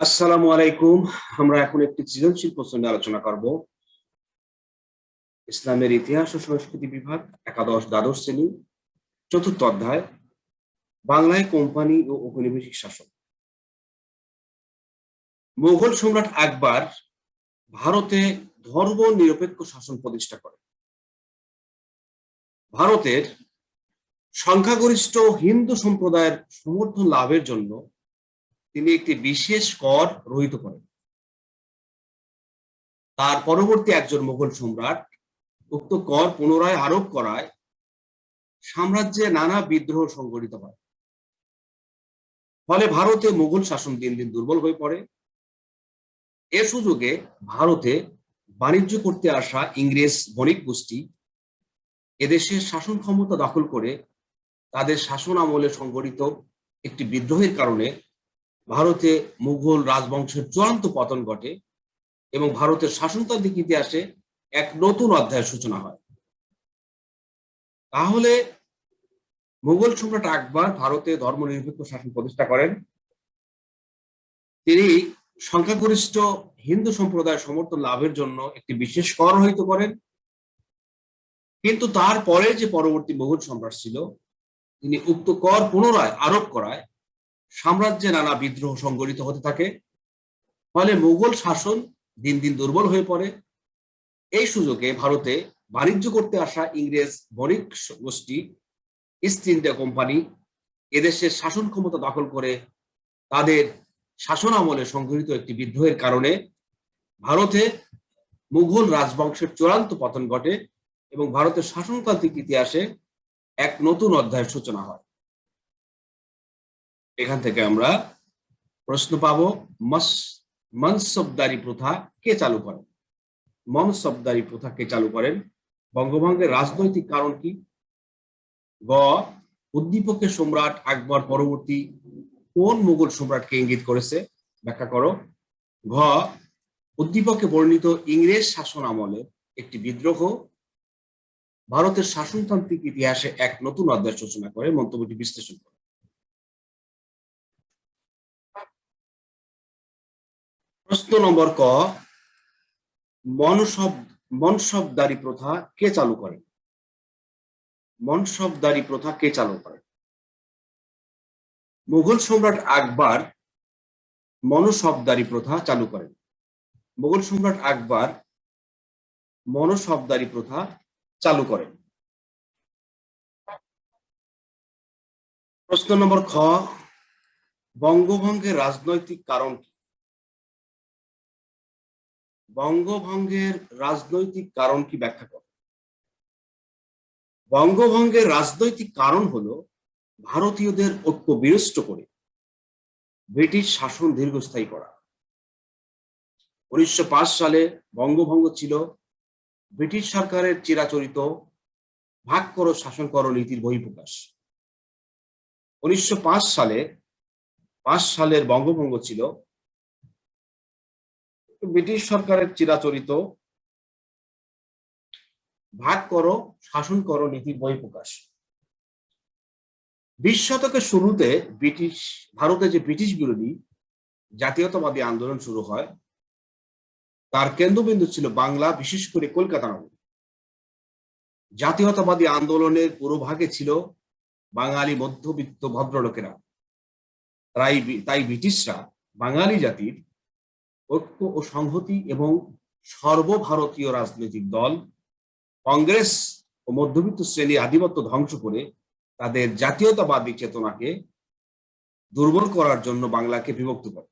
আসসালামু আলাইকুম। আমরা এখন একটি সৃজনশীল প্রশ্ন আলোচনা করব। ইসলামের ইতিহাস ও সংস্কৃতি বিভাগ, একাদশ দ্বাদশ শ্রেণি, চতুর্থ অধ্যায়, বাংলায় কোম্পানি ও ঔপনিবেশিক শাসন। মুঘল সম্রাট আকবর ভারতে ধর্ম নিরপেক্ষ শাসন প্রতিষ্ঠা করে ভারতের সংখ্যাগরিষ্ঠ হিন্দু সম্প্রদায়ের সমর্থন লাভের জন্য তিনি একটি বিশেষ কর রহিত করেন। তার পরবর্তী একজন মুঘল সম্রাট উক্ত কর পুনরায় আরোপ করায় সাম্রাজ্যে নানা বিদ্রোহ সংঘটিত হয়। ফলে ভারতে মুঘল শাসন দিন দিন দুর্বল হয়ে পড়ে। এ সুযোগে ভারতে বাণিজ্য করতে আসা ইংরেজ বণিক গোষ্ঠী এদেশের শাসন ক্ষমতা দখল করে তাদের শাসন আমলে সংঘটিত একটি বিদ্রোহের কারণে ভারতে মুঘল রাজবংশের চূড়ান্ত পতন ঘটে এবং ভারতের শাসনতান্ত্রিক ইতিহাসে এক নতুন অধ্যায়ের সূচনা হয়। তাহলে মুঘল সম্রাট আকবর ভারতে ধর্মনিরপেক্ষ শাসন প্রতিষ্ঠা করেন। তিনি সংখ্যাগরিষ্ঠ হিন্দু সম্প্রদায়ের সমর্থন লাভের জন্য একটি বিশেষ কর রহিত করেন। কিন্তু তারপরে যে পরবর্তী মুঘল সম্রাট ছিল, তিনি উক্ত কর পুনরায় আরোপ করায় সাম্রাজ্যে নানা বিদ্রোহ সংগঠিত হতে থাকে, ফলে মুঘল শাসন দিন দিন দুর্বল হয়ে পড়ে। এই সুযোগে ভারতে বাণিজ্য করতে আসা ইংরেজ বণিক গোষ্ঠী ইস্ট ইন্ডিয়া কোম্পানি এদেশের শাসন ক্ষমতা দখল করে তাদের শাসন আমলে সংঘটিত একটি বিদ্রোহের কারণে ভারতে মুঘল রাজবংশের চূড়ান্ত পতন ঘটে এবং ভারতের শাসনতান্ত্রিক ইতিহাসে এক নতুন অধ্যায়ের সূচনা হয়। এখান থেকে আমরা প্রশ্ন পাবো, মস, মনসবদারি প্রথা কে চালু করেন? মনসবদারি প্রথা কে চালু করেন? বঙ্গভঙ্গের রাজনৈতিক কারণ কি? গ উদ্দীপকের সম্রাট আকবর পরবর্তী কোন মুঘল সম্রাটকে ইঙ্গিত করেছে? ব্যাখ্যা করো। ঘ, উদ্দীপকে বর্ণিত ইংরেজ শাসন আমলে একটি বিদ্রোহ। ভারতের শাসনতান্ত্রিক ইতিহাসে এক নতুন অধ্যায় সূচনা করে মন্তব্যটি বিশ্লেষণ করে। প্রশ্ন নম্বর ক, মনসব, মনসবদারি প্রথা কে চালু করেন মনসবদারি প্রথা কে চালু করেন মুঘল সম্রাট আকবর মনসবদারি প্রথা চালু করেন। মুঘল সম্রাট আকবর মনসবদারি প্রথা চালু করেন। প্রশ্ন নম্বর খ, বঙ্গভঙ্গের রাজনৈতিক কারণ কি? বঙ্গভঙ্গের রাজনৈতিক কারণ কি ব্যাখ্যা করে? বঙ্গভঙ্গের রাজনৈতিক কারণ হলো ভারতীয়দের ঐক্য বিনষ্ট করে ব্রিটিশ শাসন দীর্ঘস্থায়ী করা। উনিশশো পাঁচ সালে বঙ্গভঙ্গ ছিল ব্রিটিশ সরকারের চিরাচরিত ভাগ করো শাসন করো নীতির বহিঃপ্রকাশ। উনিশশো পাঁচ সালে, পাঁচ সালের বঙ্গভঙ্গ ছিল ব্রিটিশ সরকারের চিরাচরিত, ভাগ করো, শাসন করো নীতির বহিঃপ্রকাশ বিশ শতকের শুরুতে ব্রিটিশ, ভারতে যে ব্রিটিশ বিরোধী জাতীয়তাবাদী আন্দোলন শুরু হয়, তার কেন্দ্রবিন্দু ছিল বাংলা, বিশেষ করে কলকাতা নগরী। জাতীয়তাবাদী আন্দোলনের পুরো ভাগে ছিল বাঙালি মধ্যবিত্ত ভদ্রলোকেরা। তাই তাই ব্রিটিশরা বাঙালি জাতির ঐক্য ও সংহতি এবং সর্বভারতীয় রাজনৈতিক দল, কংগ্রেস ও মধ্যবিত্ত শ্রেণির আধিপত্য ধ্বংস করে তাদের জাতীয়তাবাদী চেতনাকে দুর্বল করার জন্য বাংলাকে বিভক্ত করে।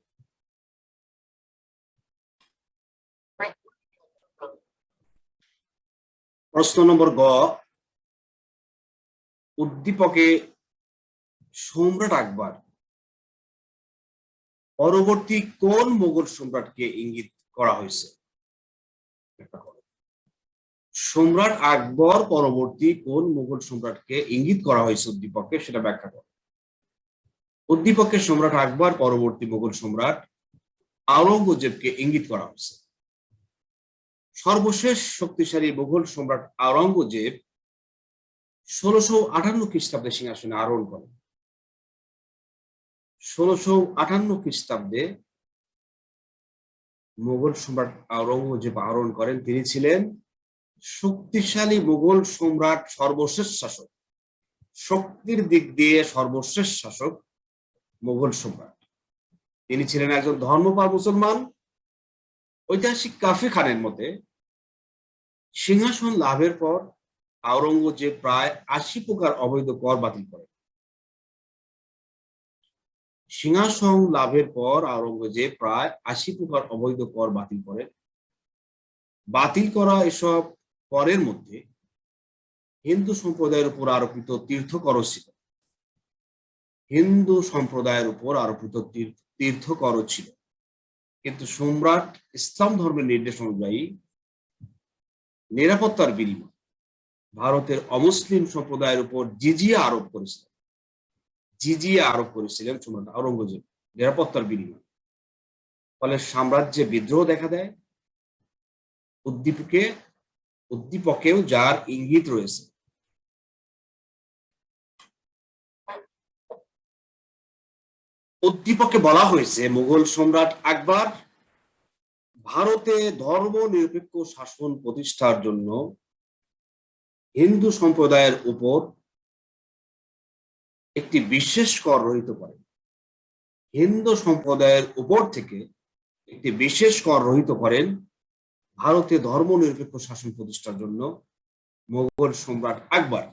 প্রশ্ন নম্বর গ, উদ্দীপকে সম্রাট আকবর পরবর্তী কোন মোগল সম্রাটকে ইঙ্গিত করা হয়েছে? সম্রাট আকবর পরবর্তী কোন মোগল সম্রাটকে ইঙ্গিত করা হয়েছে উদ্দীপকে সেটা ব্যাখ্যা করে। উদ্দীপকের সম্রাট আকবর, পরবর্তী মুঘল সম্রাট আওরঙ্গজেবকে ইঙ্গিত করা হয়েছে। সর্বশেষ শক্তিশালী মোগল সম্রাট আওরঙ্গজেব ষোলশো আটান্ন খ্রিস্টাব্দে সিংহাসনে আরোহণ করেন। ষোলশো আটান্ন খ্রিস্টাব্দে মোগল সম্রাট আওরঙ্গজেব আহরণ করেন। তিনি ছিলেন শক্তিশালী মোগল সম্রাট সর্বশেষ শাসক। শক্তির দিক দিয়ে সর্বশেষ শাসক মোগল সম্রাট। তিনি ছিলেন একজন ধর্মপাল মুসলমান, ঐতিহাসিক কাফি খানের মতে সিংহাসন লাভের পর আওরঙ্গজেব প্রায় আশি প্রকার অবৈধ কর বাতিল করেন। সিংহাসন লাভের পর আওরঙ্গজেব প্রায় আশি প্রকার অবৈধ কর বাতিল করেন বাতিল করা এসব করের মধ্যে হিন্দু সম্প্রদায়ের উপর আরোপিত তীর্থকর ছিল হিন্দু সম্প্রদায়ের উপর আরোপিত তীর্থ কর ছিল কিন্তু সম্রাট ইসলাম ধর্মের নির্দেশ অনুযায়ী নিরাপত্তার বিনিময় ভারতের অমুসলিম সম্প্রদায়ের উপর জিজিয়া আরোপ করেছিলেন জিজিয়া আরোপ করেছিলেন সম্রাট আওরঙ্গজেব নিরাপত্তার বিনিময়। ফলে সাম্রাজ্যে বিদ্রোহ দেখা দেয়। উদ্দীপকে, উদ্দীপকেও যার ইঙ্গিত রয়েছে। উদ্দীপকে বলা হয়েছে, মুঘল সম্রাট আকবর, ভারতে ধর্ম নিরপেক্ষ শাসন প্রতিষ্ঠার জন্য হিন্দু সম্প্রদায়ের উপর একটি বিশেষ কর রহিত করেন হিন্দু সম্প্রদায়ের উপর থেকে একটি বিশেষ কর রহিত করেন ভারতে ধর্ম নিরপেক্ষ শাসন প্রতিষ্ঠার জন্য মোগল সম্রাট আকবর।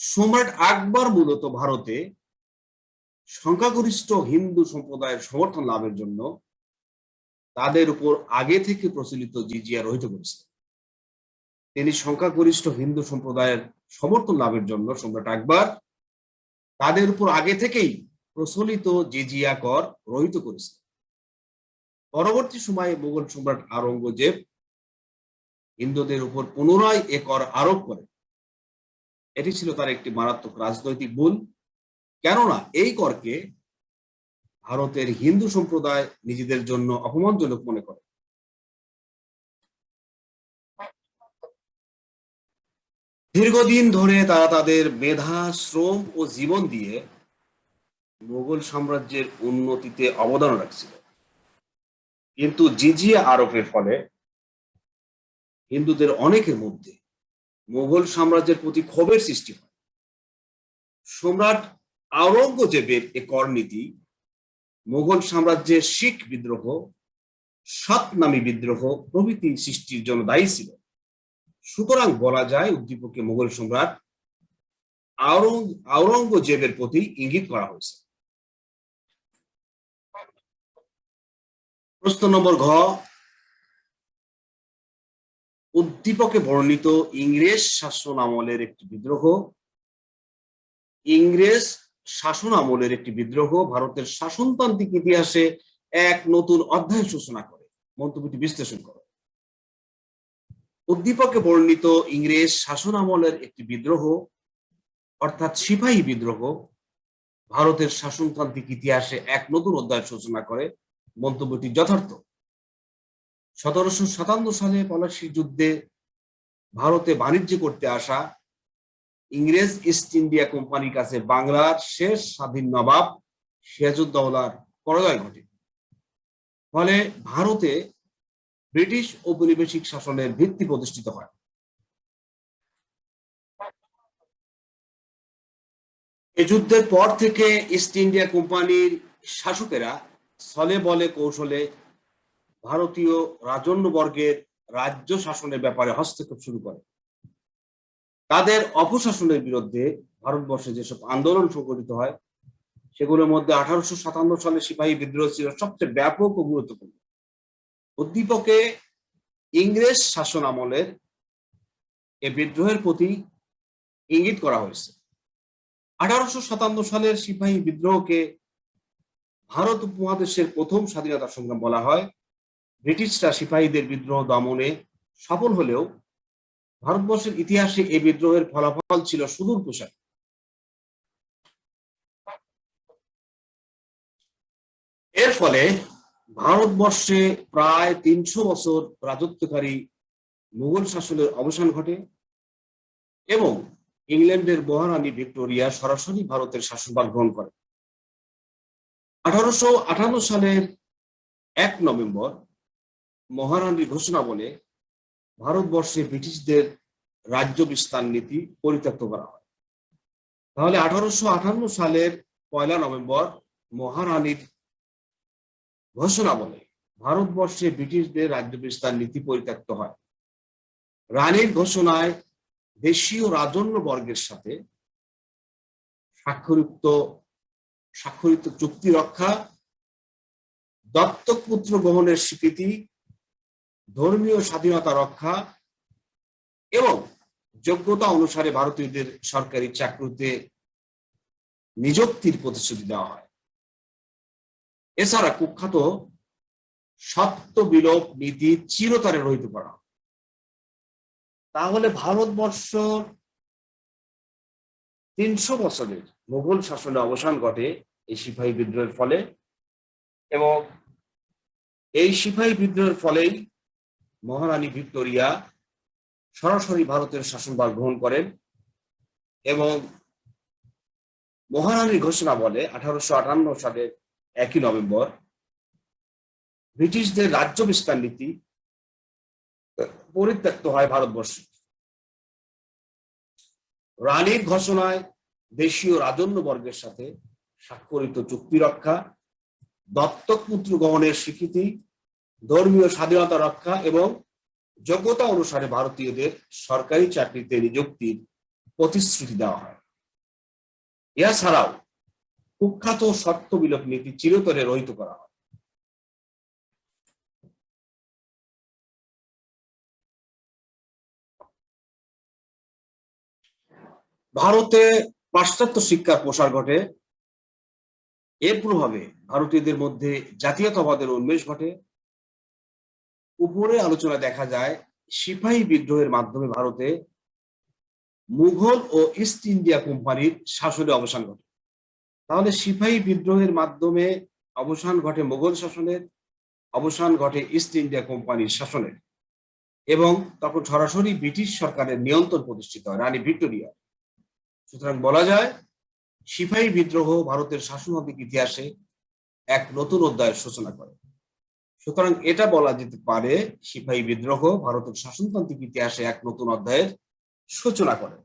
সম্রাট আকবর মূলত ভারতে সংখ্যাগরিষ্ঠ হিন্দু সম্প্রদায়ের সমর্থন লাভের জন্য তাদের উপর আগে থেকে প্রচলিত জিজিয়া রহিত করেছিলেন তিনি সংখ্যাগরিষ্ঠ হিন্দু সম্প্রদায়ের সমর্থন লাভের জন্য সম্রাট আকবর তাদের উপর আগে থেকেই প্রচলিত জিজিয়া কর রহিত করেছে। পরবর্তী সময়ে মুঘল সম্রাট আওরঙ্গজেব হিন্দুদের উপর পুনরায় এ কর আরোপ করে। এটি ছিল তার একটি মারাত্মক রাজনৈতিক ভুল। কেননা এই করকে ভারতের হিন্দু সম্প্রদায় নিজেদের জন্য অপমানজনক মনে করে। দীর্ঘদিন ধরে তারা তাদের মেধা, শ্রম ও জীবন দিয়ে মোগল সাম্রাজ্যের উন্নতিতে অবদান রাখছিল। কিন্তু জিজিয়া আরোপের ফলে হিন্দুদের অনেকের মধ্যে মোগল সাম্রাজ্যের প্রতি ক্ষোভের সৃষ্টি হয়। সম্রাট আওরঙ্গজেবের এ করনীতি মুঘল সাম্রাজ্যের শিখ বিদ্রোহ সৎনামী বিদ্রোহ প্রভৃতি সৃষ্টির জন্য দায়ী ছিল। সুতরাং বলা যায় উদ্দীপকে মুঘল সম্রাট আওরঙ্গজেবের প্রতি ইঙ্গিত করা হয়েছে। প্রশ্ন নম্বর ঘ, উদ্দীপকে বর্ণিত ইংরেজ শাসন আমলের একটি বিদ্রোহ। ইংরেজ শাসন আমলের একটি বিদ্রোহ ভারতের শাসনতান্ত্রিক ইতিহাসে এক নতুন অধ্যায় সূচনা করে। মন্তব্যটি বিশ্লেষণ করে। উদ্দীপকে বর্ণিত ইংরেজ শাসন আমলের একটি বিদ্রোহ, অর্থাৎ সিপাহী বিদ্রোহ, ভারতের শাসনতান্ত্রিক ইতিহাসে এক নতুন অধ্যায় সূচনা করে। মন্তব্যটি যথার্থ। সতেরোশো সাতান্ন সালে পলাশির যুদ্ধে ভারতে বাণিজ্য করতে আসা ইংরেজ ইস্ট ইন্ডিয়া কোম্পানির কাছে বাংলার শেষ স্বাধীন নবাব সিরাজউদ্দৌলার পরাজয় ঘটে। ফলে ভারতে ব্রিটিশ ঔপনিবেশিক শাসনের ভিত্তি প্রতিষ্ঠিত হয়। এ যুদ্ধের পর থেকে ইস্ট ইন্ডিয়া কোম্পানির শাসকেরা ছলে বলে কৌশলে ভারতীয় রাজন্য বর্গের রাজ্য শাসনের ব্যাপারে হস্তক্ষেপ শুরু করে। তাদের অপশাসনের বিরুদ্ধে ভারতবর্ষে যেসব আন্দোলন সংগঠিত হয়, সেগুলোর মধ্যে আঠারোশো সাতান্ন সালে সিপাহী বিদ্রোহ ছিল সবচেয়ে ব্যাপক ও গুরুত্বপূর্ণ। উদ্দীপকে ইংরেজ শাসন আমলের এ বিদ্রোহের প্রতি ইঙ্গিত করা হয়েছে। আঠারোশো সাতান্ন সালের সিপাহী বিদ্রোহকে ভারত উপমহাদেশের প্রথম স্বাধীনতা সংগ্রাম বলা হয়। ব্রিটিশরা সিপাহীদের বিদ্রোহ দমনে সফল হলেও ভারতবর্ষের ইতিহাসে এই বিদ্রোহের ফলাফল ছিল সুদূর প্রসার এর ফলে ভারতবর্ষে প্রায় তিনশো বছর রাজত্বকারী মুঘল শাসনের অবসান ঘটে এবং ইংল্যান্ডের মহারানী ভিক্টোরিয়া সরাসরি ভারতের শাসনভার গ্রহণ করে। আঠারোশো আঠান্ন সালের এক নভেম্বর মহারানীর ঘোষণা বলে ভারতবর্ষে ব্রিটিশদের রাজ্য বিস্তার নীতি পরিত্যক্ত করা হয়। তাহলে আঠারোশো আটান্ন সালের পয়লা নভেম্বর মহারানীর ঘোষণা বলে। ভারতবর্ষে ব্রিটিশদের রাজ্য বিস্তার নীতি পরিত্যক্ত হয়। রানীর ঘোষণায় দেশীয় রাজন্য বর্গের সাথে স্বাক্ষরিত স্বাক্ষরিত চুক্তি রক্ষা দত্তক পুত্র গ্রহণের স্বীকৃতি, ধর্মীয় স্বাধীনতা রক্ষা এবং যোগ্যতা অনুসারে ভারতীয়দের সরকারি চাকরিতে নিযুক্তির প্রতিশ্রুতি দেওয়া হয়। এছাড়া কুখ্যাত সত্য বিলোপ নীতি চিরতরে রহিত করা তাহলে ভারতবর্ষ তিনশো বছরের মোগল শাসনে অবসান ঘটে এই সিপাহী বিদ্রোহের ফলে এবং এই সিপাহী বিদ্রোহের ফলেই মহারানী ভিক্টোরিয়া সরাসরি ভারতের শাসনভার গ্রহণ করেন এবং মহারানীর ঘোষণা বলে আঠারোশো আটান্ন সালের একই নভেম্বর, ব্রিটিশদের রাজ্য বিস্তার নীতি পরিত্যক্ত হয় ভারতবর্ষে। রানীর ঘোষণায় দেশীয় রাজন্য বর্গের সাথে স্বাক্ষরিত চুক্তি রক্ষা, দত্তক পুত্র গ্রহণের স্বীকৃতি, ধর্মীয় স্বাধীনতা রক্ষা এবং যোগ্যতা অনুসারে ভারতীয়দের সরকারি চাকরিতে নিযুক্তির প্রতিশ্রুতি দেওয়া হয়। এছাড়াও কুখ্যাত সত্য বিলোপ নীতি চিরতরে রহিত করা হয়। ভারতে পাশ্চাত্য শিক্ষার প্রসার ঘটে। এর প্রভাবে ভারতীয়দের মধ্যে জাতীয়তাবাদের উন্মেষ ঘটে। উপরে আলোচনা দেখা যায়, সিপাহী বিদ্রোহের মাধ্যমে ভারতে মুঘল ও ইস্ট ইন্ডিয়া কোম্পানির শাসনে অবসান ঘটে। তাহলে সিপাহী বিদ্রোহের মাধ্যমে অবসান ঘটে মুঘল শাসনের, অবসান ঘটে ইস্ট ইন্ডিয়া কোম্পানির শাসনের এবং তখন সরাসরি ব্রিটিশ সরকারের নিয়ন্ত্রণ প্রতিষ্ঠিত হয়, রানী ভিক্টোরিয়া। সুতরাং বলা যায়, সিপাহী বিদ্রোহ ভারতের শাসনাধিক ইতিহাসে এক নতুন অধ্যায়ের সূচনা করে। সুতরাং এটা বলা যেতে পারে, সিপাহী বিদ্রোহ ভারতের শাসনতান্ত্রিক ইতিহাসে এক নতুন অধ্যায়ের সূচনা করে।